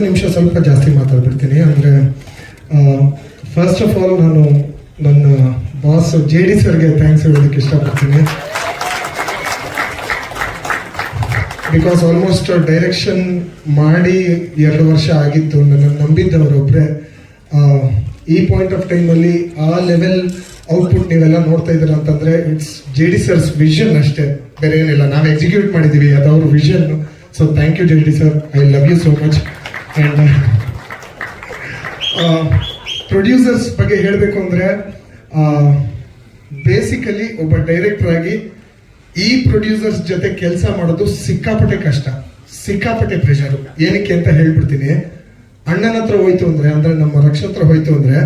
ನಿಮಿಷ ಸ್ವಲ್ಪ ಜಾಸ್ತಿ ಮಾತಾಡ್ಬಿಡ್ತೀನಿ. ಅಂದರೆ ಫಸ್ಟ್ ಆಫ್ ಆಲ್ ನಾನು ನನ್ನ ಬಾಸ್ ಜೆ ಡಿ ಸರ್ಗೆ ಥ್ಯಾಂಕ್ಸ್ ಹೇಳೋದಕ್ಕೆ ಇಷ್ಟಪಡ್ತೀನಿ. ಬಿಕಾಸ್ ಆಲ್ಮೋಸ್ಟ್ ಡೈರೆಕ್ಷನ್ ಮಾಡಿ ಎರಡು ವರ್ಷ ಆಗಿತ್ತು ನನ್ನ ನಂಬಿದ್ದವರೊಬ್ಬರೇ ಈ ಪಾಯಿಂಟ್ ಆಫ್ ಟೈಮಲ್ಲಿ ಆ ಲೆವೆಲ್ ಔಟ್ಪುಟ್ ನೀವೆಲ್ಲ ನೋಡ್ತಾ ಇದ್ದೀರ ಅಂತಂದ್ರೆ it's J D sir's vision ಅಷ್ಟೇ. ಬೇರೆ ಏನಿಲ್ಲ ನಾವು ಎಕ್ಸಿಕ್ಯೂಟ್ ಮಾಡಿದ್ದೀವಿ ಅದು ಅವ್ರ vision so thank you J D sir I love you so much and producers ಬಗ್ಗೆ ಹೇಳಬೇಕು ಅಂದರೆ ಬೇಸಿಕಲಿ ಒಬ್ಬ ಡೈರೆಕ್ಟರ್ ಆಗಿ ಈ ಪ್ರೊಡ್ಯೂಸರ್ಸ್ ಜೊತೆ ಕೆಲಸ ಮಾಡೋದು ಸಿಕ್ಕಾಪಟ್ಟೆ ಕಷ್ಟ, ಸಿಕ್ಕಾಪಟ್ಟೆ ಪ್ರೆಷರು ಏನಕ್ಕೆ ಅಂತ ಹೇಳ್ಬಿಡ್ತೀನಿ. ಅಣ್ಣನ ಹತ್ರ ಹೋಯ್ತು ಅಂದರೆ ಅಂದರೆ ನಮ್ಮ ರಕ್ಷ ಹತ್ರ ಹೋಯ್ತು ಅಂದರೆ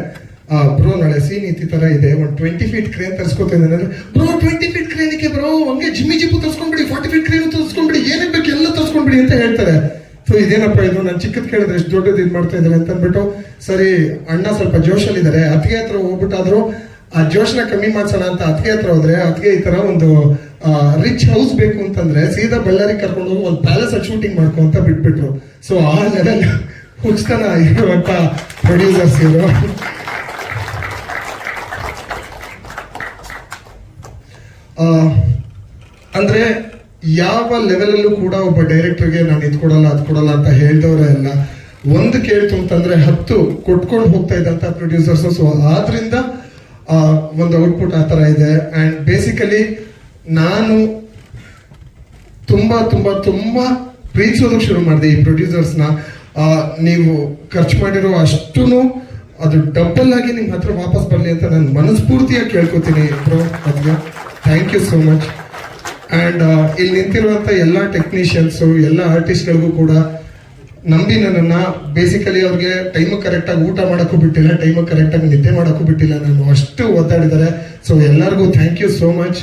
ಬ್ರೋ ನಾಳೆ ಸೀನ್ ಈ ಥರ ಇದೆ, ಒಂದು ಟ್ವೆಂಟಿ ಫೀಟ್ ಕ್ರೇನ್ ತರಿಸ್ಕೊತೀನಿ ಅಂದರೆ ಬ್ರೋ ಟ್ವೆಂಟಿ ಫೀಟ್ ಕ್ರೇನಿಗೆ ಬ್ರೋ ಹಂಗೆ ಜಿಮ್ಮಿ ಜಿಪ್ಪು ತರಿಸ್ಕೊಂಡ್ಬಿಡಿ ಫಾರ್ಟಿ ಫೀಟ್ ಕ್ರೇನ್ ತರಿಸ್ಕೊಂಡ್ಬಿಡಿ ಏನೇ ಬೇಕು ಎಲ್ಲ ತರಿಸ್ಕೊಂಡ್ಬಿಡಿ ಅಂತ ಹೇಳ್ತಾರೆ. ಸೊ ಇದೇನಪ್ಪ ಇದು? ನಾನು ಚಿಕ್ಕದ್ ಕೇಳಿದ್ರೆ ಎಷ್ಟು ದೊಡ್ಡದು ಇದು ಮಾಡ್ತಾ ಇದ್ದಾರೆ ಅಂತ ಅಂದ್ಬಿಟ್ಟು ಸರಿ, ಅಣ್ಣ ಸ್ವಲ್ಪ ಜೋಶಲ್ಲಿದ್ದಾರೆ. ಅತ್ತಿಗೆ ಹತ್ರ ಹೋಗ್ಬಿಟ್ಟಾದ್ರು ಆ ಜೋಶನ ಕಮ್ಮಿ ಮಾಡ್ಸೋಣ ಅಂತ ಅತ್ತಿಗೆ ಹತ್ರ ಹೋದ್ರೆ, ಅತ್ತಿಗೆ ಈ ತರ ಒಂದು ರಿಚ್ ಹೌಸ್ ಬೇಕು ಅಂತಂದ್ರೆ ಸೀದಾ ಬಳ್ಳಾರಿ ಕರ್ಕೊಂಡು ಹೋಗಿ ಒಂದು ಪ್ಯಾಲೇಸ್ ಅಲ್ಲಿ ಶೂಟಿಂಗ್ ಮಾಡ್ಕೊ ಅಂತ ಬಿಟ್ಬಿಟ್ರು. ಸೊ ಆ ಲೆವೆಲ್ ಹುಚ್ಚತನ ಇರುವಂತ ಪ್ರೊಡ್ಯೂಸರ್ಸ್ ಅಂದ್ರೆ ಯಾವ ಲೆವೆಲಲ್ಲೂ ಕೂಡ ಒಬ್ಬ ಡೈರೆಕ್ಟರ್ಗೆ ನಾನು ಇದು ಕೊಡಲ್ಲ, ಅದು ಕೊಡಲ್ಲ ಅಂತ ಹೇಳಿದವರೇ ಅಲ್ಲ, ಒಂದು ಕೇಳ್ತು ಅಂತಂದ್ರೆ ಹತ್ತು ಕೊಟ್ಕೊಂಡು ಹೋಗ್ತಾ ಇದ್ದಂತ ಪ್ರೊಡ್ಯೂಸರ್ಸ್ ಸೊ ಆದ್ರಿಂದ ಒಂದು ಔಟ್ಪುಟ್ ಆ ಥರ ಇದೆ. ಅಂಡ್ ಬೇಸಿಕಲಿ ನಾನು ತುಂಬಾ ತುಂಬಾ ತುಂಬಾ ಪ್ರೀತಿಸೋದಕ್ಕೆ ಶುರು ಮಾಡಿದೆ ಈ ಪ್ರೊಡ್ಯೂಸರ್ಸ್ನ ನೀವು ಖರ್ಚು ಮಾಡಿರೋ ಅಷ್ಟೂ ಅದು ಡಬಲ್ ಆಗಿ ನಿಮ್ಮ ಹತ್ರ ವಾಪಸ್ ಬರಲಿ ಅಂತ ನಾನು ಮನಸ್ಫೂರ್ತಿಯಾಗಿ ಕೇಳ್ಕೊತೀನಿ ಬ್ರೋ ಅದಕ್ಕೆ thank you so much and ಇಲ್ಲಿ ನಿಂತಿರುವಂಥ ಎಲ್ಲ ಟೆಕ್ನಿಷಿಯನ್ಸು ಎಲ್ಲ ಆರ್ಟಿಸ್ಟ್ಗಳಿಗೂ ಕೂಡ ನಂಬಿ ನನ್ನನ್ನು ಬೇಸಿಕಲಿ ಅವ್ರಿಗೆ ಟೈಮ್ ಕರೆಕ್ಟಾಗಿ ಊಟ ಮಾಡೋಕ್ಕೂ ಬಿಟ್ಟಿಲ್ಲ ಟೈಮ್ ಕರೆಕ್ಟಾಗಿ ನಿದ್ದೆ ಮಾಡೋಕ್ಕೂ ಬಿಟ್ಟಿಲ್ಲ. ನಾನು ಅಷ್ಟು ಒದ್ದಾಡಿದ್ದಾರೆ. ಸೊ ಎಲ್ಲರಿಗೂ thank you so much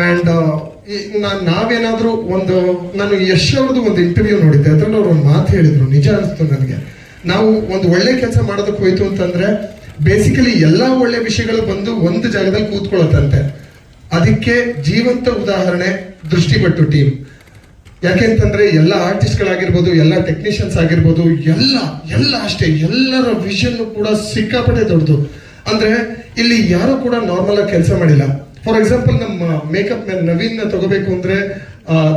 and ನಾನು ನಾವೇನಾದರೂ ಒಂದು, ನಾನು ಯಶ್ ಅವ್ರದ್ದು ಒಂದು ಇಂಟರ್ವ್ಯೂ ನೋಡಿದ್ದೆ. ಅದರಲ್ಲಿ ಅವ್ರು ಒಂದು ಮಾತು ಹೇಳಿದರು. ನಿಜ ಅನಿಸ್ತು ನನಗೆ. ನಾವು ಒಂದು ಒಳ್ಳೆ ಕೆಲಸ ಮಾಡೋದಕ್ಕೆ ಹೋಯ್ತು ಅಂತಂದ್ರೆ ಬೇಸಿಕಲಿ ಎಲ್ಲ ಒಳ್ಳೆ ವಿಷಯಗಳು ಬಂದು ಒಂದು ಜಾಗದಲ್ಲಿ ಕೂತ್ಕೊಳ್ಳುತ್ತಂತೆ. ಅದಕ್ಕೆ ಜೀವಂತ ಉದಾಹರಣೆ ದೃಷ್ಟಿಪಟ್ಟು ಟೀಮ್ ಯಾಕೆಂತಂದ್ರೆ ಎಲ್ಲ ಆರ್ಟಿಸ್ಟ್ಗಳಾಗಿರ್ಬೋದು ಎಲ್ಲ ಟೆಕ್ನಿಷಿಯನ್ಸ್ ಆಗಿರ್ಬೋದು, ಎಲ್ಲ ಎಲ್ಲ ಅಷ್ಟೇ, ಎಲ್ಲರ ವಿಷನ್ ಕೂಡ ಸಿಕ್ಕಾಪಟ್ಟೆ ದೊಡ್ಡದು. ಅಂದ್ರೆ, ಇಲ್ಲಿ ಯಾರು ಕೂಡ ನಾರ್ಮಲ್ ಆಗಿ ಕೆಲಸ ಮಾಡಿಲ್ಲ. ಫಾರ್ ಎಕ್ಸಾಂಪಲ್ ನಮ್ಮ ಮೇಕಪ್ ಮ್ಯಾನ್ ನವೀನ್ ತಗೋಬೇಕು ಅಂದ್ರೆ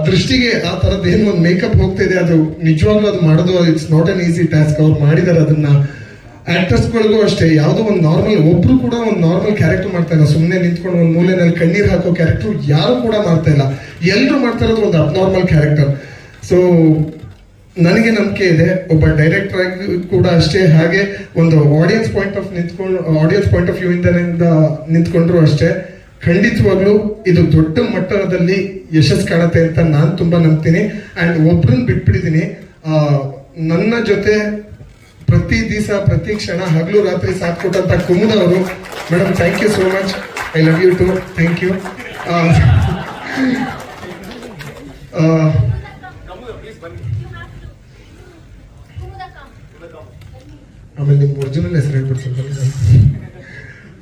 ದೃಷ್ಟಿಗೆ ಆ ತರದ್ದು ಏನು ಒಂದು ಮೇಕಪ್ ಹೋಗ್ತಾ ಇದೆ ಅದು ನಿಜವಾಗ್ಲೂ ಅದು ಮಾಡೋದು it's not an easy task ಅವ್ರು ಮಾಡಿದಾರೆ ಅದನ್ನ. ಆಕ್ಟರ್ಸ್ಗಳಿಗೂ ಅಷ್ಟೇ, ಯಾವುದೋ ಒಂದು ನಾರ್ಮಲ್ ಒಬ್ರು ಕೂಡ ಒಂದು ನಾರ್ಮಲ್ ಕ್ಯಾರೆಕ್ಟರ್ ಮಾಡ್ತಾ ಇಲ್ಲ. ಸುಮ್ಮನೆ ನಿಂತ್ಕೊಂಡು ಒಂದು ಮೂಲೆನಲ್ಲಿ ಕಣ್ಣೀರು ಹಾಕೋ ಕ್ಯಾರೆಕ್ಟರ್ ಯಾರು ಕೂಡ ಮಾಡ್ತಾ ಇಲ್ಲ. ಎಲ್ಲರೂ ಮಾಡ್ತಾ ಇರೋದು ಒಂದು ಅಬ್ನಾರ್ಮಲ್ ಕ್ಯಾರೆಕ್ಟರ್ ಸೊ ನನಗೆ ನಂಬಿಕೆ ಇದೆ. ಒಬ್ಬ ಡೈರೆಕ್ಟರ್ ಆಗಿ ಕೂಡ ಅಷ್ಟೇ. ಹಾಗೆ ಒಂದು ಆಡಿಯನ್ಸ್ ಪಾಯಿಂಟ್ ಆಫ್ ನಿಂತ್ಕೊಂಡು ಆಡಿಯನ್ಸ್ ಪಾಯಿಂಟ್ ಆಫ್ ವ್ಯೂ ಇಂದ ನಿಂತ್ಕೊಂಡ್ರು ಅಷ್ಟೇ. ಖಂಡಿತವಾಗ್ಲೂ ಇದು ದೊಡ್ಡ ಮಟ್ಟದಲ್ಲಿ ಯಶಸ್ ಕಾಣುತ್ತೆ ಅಂತ ನಾನು ತುಂಬಾ ನಂಬ್ತೀನಿ. ಆ್ಯಂಡ್ ಒಬ್ರನ್ನ ಬಿಟ್ಬಿಟ್ಟಿದ್ದೀನಿ ನನ್ನ ಜೊತೆ ಪ್ರತಿ ದಿವಸ, ಪ್ರತಿ ಕ್ಷಣ ಹಗಲು ರಾತ್ರಿ ಸಾಥ್ ಕೊಟ್ಟಂತ ಕುಮುದ ಅವರು madam thank you so much I love you too thank you ಆಮೇಲೆ ನಿಮ್ಮ ಒರಿಜಿನಲ್ ಹೆಸರು ಹೇಳ್ಬಿಡ್ತೀನಿ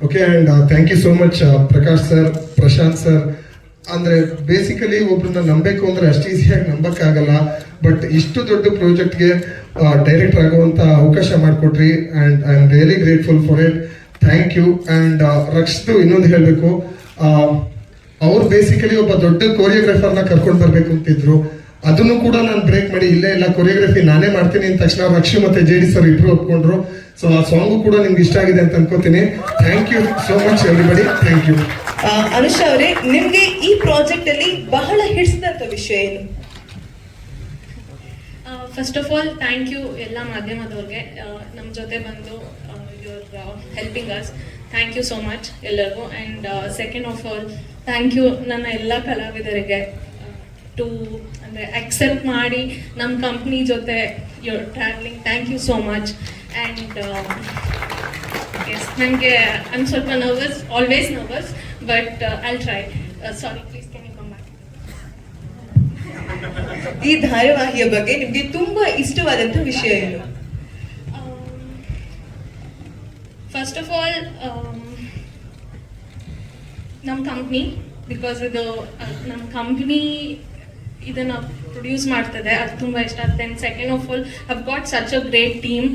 okay and thank you so much Prakash sir Prashanth sir ಅಂದ್ರೆ ಬೇಸಿಕಲಿ ಒಬ್ರನ್ನ ನಂಬಬೇಕು ಅಂದ್ರೆ ಅಷ್ಟು ಈಸಿಯಾಗಿ ನಂಬಕ್ಕಾಗಲ್ಲ. ಬಟ್ ಇಷ್ಟು ದೊಡ್ಡ ಪ್ರಾಜೆಕ್ಟ್ಗೆ ಡೈರೆಕ್ಟರ್ ಆಗುವಂತ ಅವಕಾಶ ಮಾಡಿಕೊಟ್ರಿ and I am really grateful for it thank you and Rakshit ಇನ್ನೊಂದು ಹೇಳಬೇಕು. ಅವ್ರು ಬೇಸಿಕಲಿ ಒಬ್ಬ ದೊಡ್ಡ ಕೊರಿಯೋಗ್ರಾಫರ್ನ ಕರ್ಕೊಂಡು ಬರಬೇಕು ಅಂತಿದ್ರು. ಅದನ್ನು ಕೂಡ ನಾನು ಬ್ರೇಕ್ ಮಾಡಿ ಇಲ್ಲೇ ಇಲ್ಲ ಕೊರಿಯೋಗ್ರಫಿ ನಾನೇ ಮಾಡ್ತೀನಿ ಅಂದ ತಕ್ಷಣ ರಕ್ಷು ಮತ್ತೆ ಜೆ ಡಿ ಸರ್ ಇಬ್ರು ಒಪ್ಕೊಂಡ್ರು. ಸೊ ಆ ಸಾಂಗ್ ಕೂಡ ನಿಮ್ಗೆ ಇಷ್ಟ ಆಗಿದೆ ಅಂತ ಅನ್ಕೋತೀನಿ. Thank you so much everybody thank you Anusha ಅವರೇ ನಿಮ್ಗೆ ಈ ಪ್ರಾಜೆಕ್ಟ್ ಅಲ್ಲಿ ಬಹಳ ಹಿಡಿಸಿದಂತ ವಿಷಯ ಏನು? First of all thank you ಎಲ್ಲ ಮಾಧ್ಯಮದವ್ರಿಗೆ. ನಮ್ಮ ಜೊತೆ ಬಂದು your helping us thank you so much ಎಲ್ಲರಿಗೂ. And second of all thank you ನನ್ನ ಎಲ್ಲ ಕಲಾವಿದರಿಗೆ ಟು ಅಂದರೆ ಅಕ್ಸೆಪ್ಟ್ ಮಾಡಿ ನಮ್ಮ ಕಂಪ್ನಿ ಜೊತೆ your travelling thank you so much and yes ನನಗೆ ಐಮ್ ಸ್ವಲ್ಪ nervous always nervous but I'll try sorry please can you come back ಈ ಧಾರಾವಾಹಿಯ ಬಗ್ಗೆ ನಿಮಗೆ ತುಂಬಾ ಇಷ್ಟವಾದಂಥ ವಿಷಯ ಏನು? ಫಸ್ಟ್ ಆಫ್ ಆಲ್ ನಮ್ಮ ಕಂಪ್ನಿ ಬಿಕಾಸ್ ಇದು ನಮ್ಮ ಕಂಪ್ನಿ ಇದನ್ನ ಪ್ರೊಡ್ಯೂಸ್ ಮಾಡ್ತದೆ. ಅದು ತುಂಬ ಇಷ್ಟ. Then second of all have got such a great team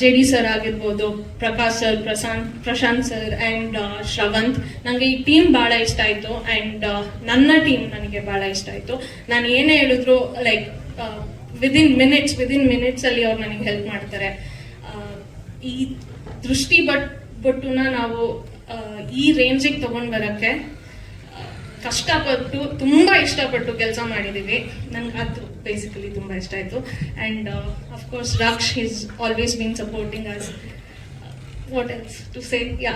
J D sir ಆಗಿರ್ಬೋದು, Prakash sir Prashanth Prashanth sir and Shravanth. ನನಗೆ ಈ ಟೀಮ್ ಭಾಳ ಇಷ್ಟ ಆಯಿತು. ಆ್ಯಂಡ್ ನನ್ನ ಟೀಮ್ ನನಗೆ ಭಾಳ ಇಷ್ಟ ಆಯಿತು. ನಾನು ಏನೇ ಹೇಳಿದ್ರು ಲೈಕ್ ವಿದಿನ್ ಮಿನಿಟ್ಸ್ ವಿದಿನ್ ಮಿನಿಟ್ಸಲ್ಲಿ ಅವ್ರು ನನಗೆ ಹೆಲ್ಪ್ ಮಾಡ್ತಾರೆ. ಈ ದೃಷ್ಟಿ ಬಟ್, ಬೊಟ್ಟುನ ನಾವು ಈ ರೇಂಜಿಗೆ ತಗೊಂಡ್ ಬರಕ್ಕೆ ಕಷ್ಟಪಟ್ಟು, ತುಂಬ ಇಷ್ಟಪಟ್ಟು ಕೆಲಸ ಮಾಡಿದ್ದೀವಿ ನನಗೆ ಅದು ಬೇಸಿಕಲಿ ತುಂಬ ಇಷ್ಟ ಆಯಿತು. And of course Raksh is always been supporting us what else to say yeah